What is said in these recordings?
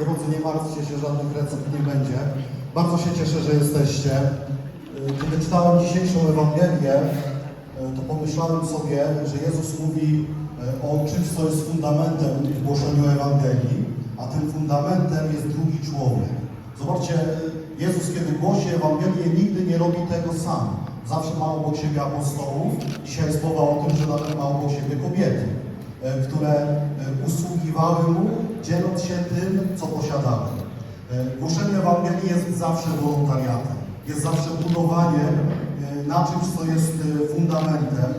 Drodzy, nie martwcie się, żadnych recept nie będzie. Bardzo się cieszę, że jesteście. Y, Kiedy czytałem dzisiejszą Ewangelię, y, to pomyślałem sobie, że Jezus mówi y, o czymś, co jest fundamentem w głoszeniu Ewangelii, a tym fundamentem jest drugi człowiek. Zobaczcie, Jezus, kiedy głosi Ewangelię, nigdy nie robi tego sam. Zawsze ma obok siebie apostołów. Dzisiaj słowa o tym, że nawet ma obok siebie kobiety, które y, usługiwały Mu, dzieląc się tym, co posiadały. E, Głoszenie Ewangelii jest zawsze wolontariatem, jest zawsze budowaniem e, na czymś, co jest e, fundamentem,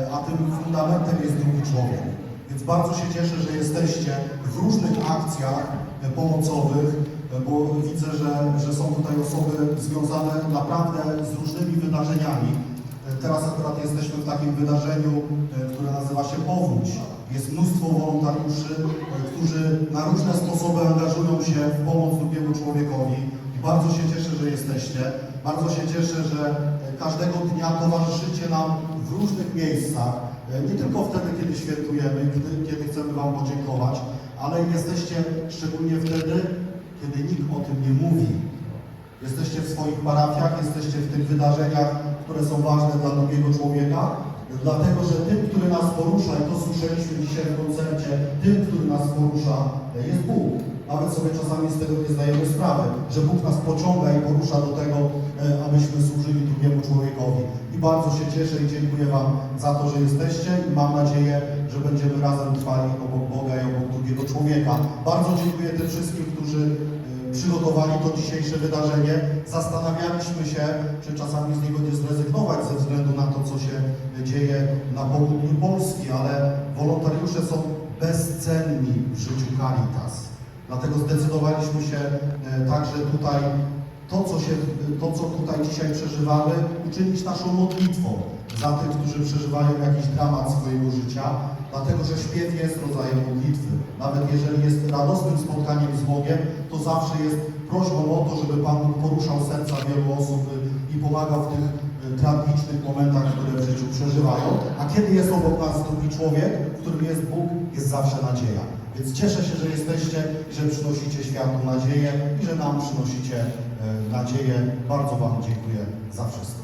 e, a tym fundamentem jest drugi człowiek. Więc bardzo się cieszę, że jesteście w różnych akcjach e, pomocowych, e, bo widzę, że, że są tutaj osoby związane naprawdę z różnymi wydarzeniami. Teraz akurat jesteśmy w takim wydarzeniu, e, które nazywa się Powódź. Jest mnóstwo wolontariuszy, e, którzy na różne sposoby angażują się w pomoc drugiemu człowiekowi. I bardzo się cieszę, że jesteście. Bardzo się cieszę, że e, każdego dnia towarzyszycie nam w różnych miejscach. Nie tylko wtedy, kiedy świętujemy, kiedy chcemy Wam podziękować, ale jesteście szczególnie wtedy, kiedy nikt o tym nie mówi. Jesteście w swoich parafiach, jesteście w tych wydarzeniach, które są ważne dla drugiego człowieka, dlatego że tym, który nas porusza, i to słyszeliśmy dzisiaj w koncercie, tym, który nas porusza, jest Bóg. Nawet sobie czasami z tego nie zdajemy sprawy, że Bóg nas pociąga i porusza do tego, e, abyśmy służyli drugiemu człowiekowi. I bardzo się cieszę i dziękuję Wam za to, że jesteście i mam nadzieję, że będziemy razem trwali obok Boga i obok drugiego człowieka. Bardzo dziękuję tym wszystkim, którzy przygotowali to dzisiejsze wydarzenie. Zastanawialiśmy się, czy czasami z niego nie zrezygnować ze względu na to, co się dzieje na południu Polski, ale wolontariusze są bezcenni w życiu Caritas. Dlatego zdecydowaliśmy się e, także tutaj to co, się, to, co tutaj dzisiaj przeżywamy, uczynić naszą modlitwą za tych, którzy przeżywają jakiś dramat swojego życia, dlatego że śpiew jest rodzajem modlitwy. Nawet jeżeli jest radosnym spotkaniem z Bogiem, to zawsze jest prośbą o to, żeby Pan poruszał serca wielu osób i pomagał w tych y, tragicznych momentach, które w życiu przeżywają. A kiedy jest obok nas drugi człowiek, którym jest Bóg, jest zawsze nadzieja. Więc cieszę się, że jesteście, że przynosicie światu nadzieję i że nam przynosicie e, nadzieję. Bardzo Wam dziękuję za wszystko.